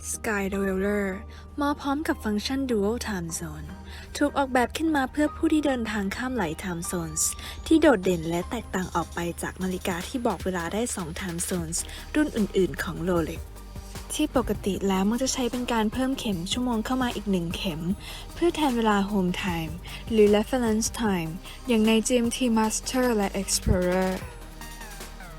Sky Dweller มาพร้อมกับฟังก์ชัน Dual Time Zone ถูกออกแบบขึ้นมาเพื่อผู้ที่เดินทางข้ามหลาย Time Zones ที่โดดเด่นและแตกต่างออกไปจากนาฬิกาที่บอกเวลาได้ 2 Time Zones รุ่นอื่น ๆ ของ Rolex ที่ปกติแล้วมันจะใช้เป็นการเพิ่มเข็มชั่วโมงเข้ามาอีกหนึ่งเข็ม เพื่อแทนเวลา Home Time หรือ Reference Time อย่างใน GMT Master และ Explorer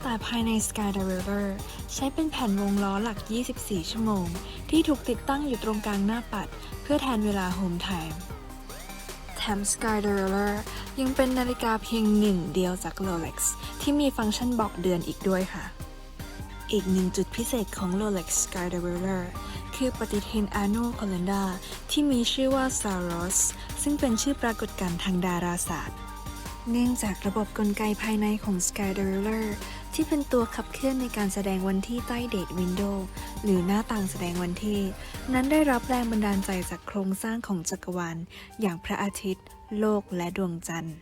แต่ภายใน Sky Dweller ใช้เป็นแผ่นวงล้อหลัก 24 ชั่วโมง ที่ถูกติดตั้งอยู่ตรงกลางหน้าปัด เพื่อแทนเวลา Home Time แถม Sky Dweller ยังเป็นนาฬิกาเพียงหนึ่งเดียวจาก Rolex ที่มีฟังก์ชันบอกเดือนอีกด้วยค่ะ อีกหนึ่งจุดพิเศษของ Rolex Sky Dweller คือปฏิทิน Annual Calendar ที่มีชื่อว่า Saros ซึ่งเป็นชื่อปรากฏการณ์ทางดาราศาสตร์ เนื่องจากระบบกลไกภายในของ Sky Dweller ที่เป็นตัวขับเคลื่อนในการแสดงวันที่ใต้เดทวินโดว์หรือหน้าต่างแสดงวันที่ นั้นได้รับแรงบันดาลใจจากโครงสร้างของจักรวาล อย่างพระอาทิตย์ โลกและดวงจันทร์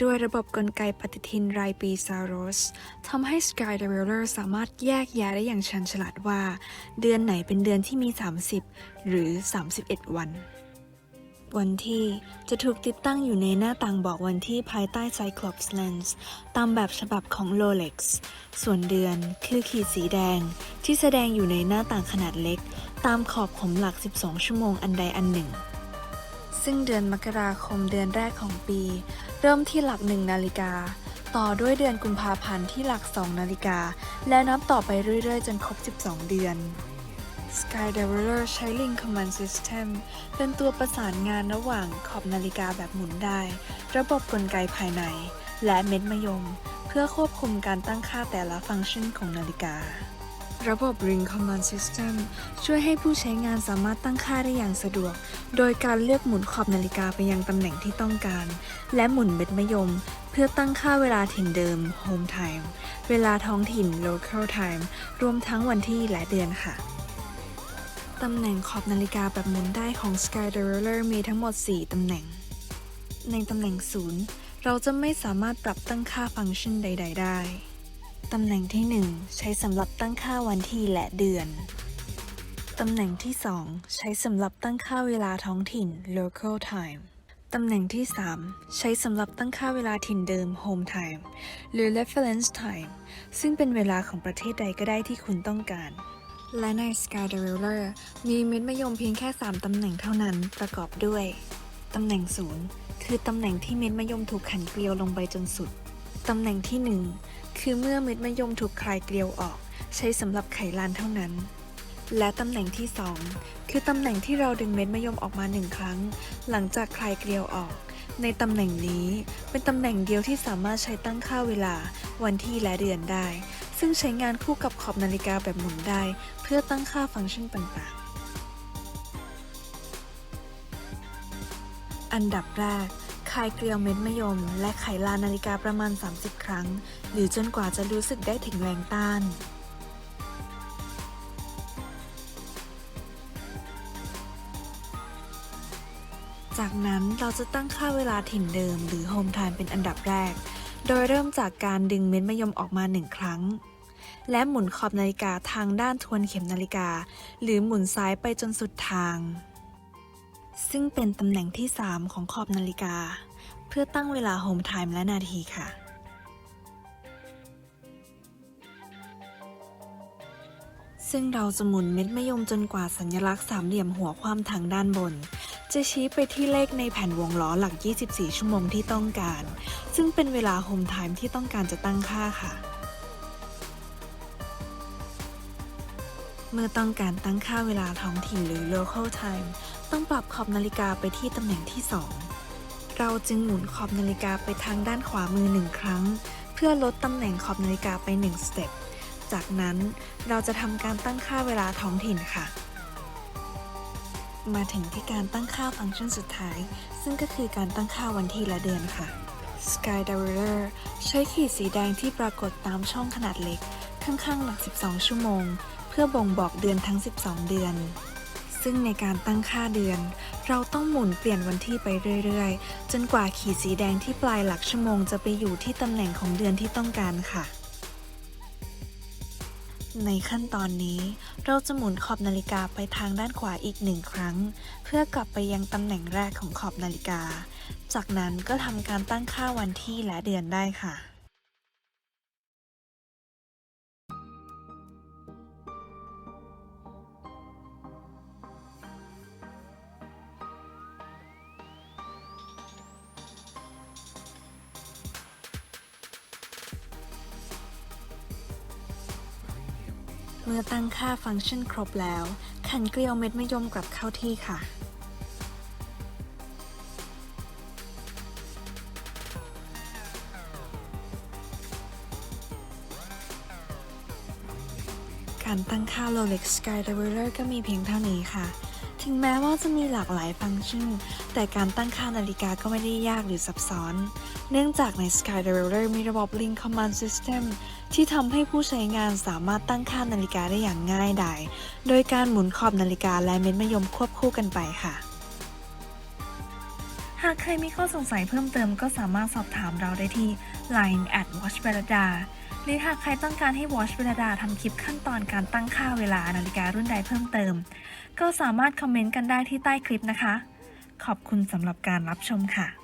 ด้วยระบบกลไกปฏิทินรายปีซาโรสทำให้ Sky Dweller สามารถแยกแยะได้อย่างชันฉลาดว่า เดือนไหนเป็นเดือนที่มี 30 หรือ 31 วัน วันที่จะถูกติดตั้งอยู่ในหน้าต่างบอกวันที่ภายใต้ Cyclops Lens ตามแบบฉบับของ Rolex ส่วนเดือนคือขีดสีแดง ที่แสดงอยู่ในหน้าต่างขนาดเล็ก ตามขอบขมหลัก 12 ชั่วโมงอันใดอันหนึ่ง ซึ่งเดือนมกราคมเดือนแรกของปี เริ่มที่หลัก1นาฬิกา ต่อด้วยเดือนกุมภาพันธ์ที่หลัก 2 นาฬิกา และนับต่อไปเรื่อยๆ จนครบ 12 เดือน Sky Dweller ใช้ Link Command System เป็นตัวประสานงานระหว่างขอบนาฬิกาแบบหมุนได้ ระบบกลไกภายใน และเม็ดมะยม เพื่อควบคุมการตั้งค่าแต่ละฟังก์ชันของนาฬิกา ระบบ Ring Command System ช่วยให้ผู้ใช้งานสามารถตั้งค่าได้อย่างสะดวก โดยการเลือกหมุนขอบนาฬิกาไปยังตำแหน่งที่ต้องการ และหมุนเม็ดมะยม เพื่อตั้งค่าเวลาถิ่นเดิม Home Time เวลาท้องถิ่น Local Time รวมทั้งวันที่และเดือนค่ะ ตำแหน่งขอบนาฬิกาแบบหมุนได้ของ Sky Dweller มีทั้งหมด 4 ตำแหน่ง ในตำแหน่งศูนย์เราจะไม่สามารถปรับตั้งค่าฟังก์ชันใด ๆ ได้ ตำแหน่งที่ 1 ใช้สำหรับตั้งค่าวันที่และเดือน ตำแหน่งที่ 2 ใช้สำหรับตั้งค่าเวลาท้องถิ่น local time ตำแหน่งที่ 3 ใช้สำหรับตั้งค่าเวลาถิ่นเดิม home time หรือ reference time ซึ่งเป็นเวลาของประเทศใดก็ได้ที่คุณต้องการ และใน Sky Dweller มีเม็ดมะยมเพียงแค่ 3 ตำแหน่งเท่านั้นประกอบด้วย ตำแหน่งศูนย์คือตำแหน่งที่เม็ดมะยมถูกขันเกลียวลงไปจนสุด ตำแหน่งที่ 1 คือเมื่อเม็ดมะยมถูกคลายเกลียวออก ใช้สำหรับไขลานเท่านั้น และตำแหน่งที่ 2 คือตำแหน่งที่เราดึงเม็ดมะยมออกมาหนึ่งครั้ง หลังจากคลายเกลียวออก ในตำแหน่งนี้เป็นตำแหน่งเดียวที่สามารถใช้ตั้งค่าเวลา วันที่และเดือนได้ ซึ่งใช้งานคู่กับขอบนาฬิกาแบบหมุนได้ เพื่อตั้งค่าฟังก์ชันต่างๆ อันดับแรกคลายเกลียวเม็ดมะยม และไขลานนาฬิกาประมาณ 30 ครั้ง หรือจนกว่าจะรู้สึกได้ถึงแรงต้านจากนั้นเราจะตั้งค่าเวลาถิ่นเดิมหรือ Home Time เป็นอันดับแรก โดยเริ่มจากการดึงเม็ดมะยมออกมาหนึ่งครั้ง และหมุนขอบนาฬิกาทางด้านทวนเข็มนาฬิกา หรือหมุนซ้ายไปจนสุดทาง ซึ่งเป็นตำแหน่งที่ 3 ของขอบนาฬิกา เพื่อตั้งเวลา Home Time และนาทีค่ะซึ่งเราจะหมุนเม็ดมะยมจนกว่าสัญลักษณ์สามเหลี่ยมหัวความทางด้านบน จะชี้ไปที่เลขในแผ่นวงล้อหลัก24 ชั่วโมงที่ต้องการ ซึ่งเป็นเวลา Home Time ที่ต้องการจะตั้งค่าค่ะ เมื่อต้องการตั้งค่าเวลาท้องถิ่นหรือ local time ต้องปรับขอบนาฬิกาไปที่ตำแหน่งที่ 2 เราจึงหมุนขอบนาฬิกาไปทางด้านขวามือหนึ่งครั้ง เพื่อลดตำแหน่งขอบนาฬิกาไป1สเต็ป จากนั้นเราจะทำการตั้งค่าเวลาท้องถิ่นค่ะ มาถึงที่การตั้งค่าฟังก์ชันสุดท้าย ซึ่งก็คือการตั้งค่าวันที่และเดือนค่ะ Sky Dweller ใช้ขีดสีแดงที่ปรากฏตามช่องขนาดเล็ก ข้างๆ หลัก 12 ชั่วโมง เพื่อบ่งบอกเดือนทั้ง 12 เดือน ซึ่งในการตั้งค่าเดือน เราต้องหมุนเปลี่ยนวันที่ไปเรื่อยๆ จนกว่าขีดสีแดงที่ปลายหลักชั่วโมงจะไปอยู่ที่ตำแหน่งของเดือนที่ต้องการค่ะ ในขั้นตอนนี้เราจะหมุนขอบนาฬิกาไปทางด้านขวาอีกหนึ่งครั้ง เพื่อกลับไปยังตำแหน่งแรกของขอบนาฬิกา จากนั้นก็ทำการตั้งค่าวันที่และเดือนได้ค่ะ เมื่อตั้งค่าฟังก์ชันครบแล้ว ขันเกลียวเม็ดมะยมกลับเข้าที่ค่ะ การตั้งค่า Rolex Sky Traveler ก็มีเพียงเท่านี้ค่ะ ถึงแม้ว่าจะมีหลากหลายฟังก์ชัน แต่การตั้งค่านาฬิกาก็ไม่ได้ยากหรือซับซ้อน เนื่องจากใน Skydriver มีระบบ Link Command System ที่ทำให้ผู้ใช้งานสามารถตั้งค่านาฬิกาได้อย่างง่ายดาย โดยการหมุนขอบนาฬิกาและเม็ดมะยมควบคู่กันไปค่ะ หากใครมีข้อสงสัยเพิ่มเติมก็สามารถสอบถามเราได้ที่ Line at Watch b e l a d a หรือหากใครต้องการให้ watchberada ทำคลิปขั้นตอนการตั้งค่าเวลานาฬิการุ่นใดเพิ่มเติม ก็สามารถคอมเมนต์กันได้ที่ใต้คลิปนะคะ ขอบคุณสำหรับการรับชมค่ะ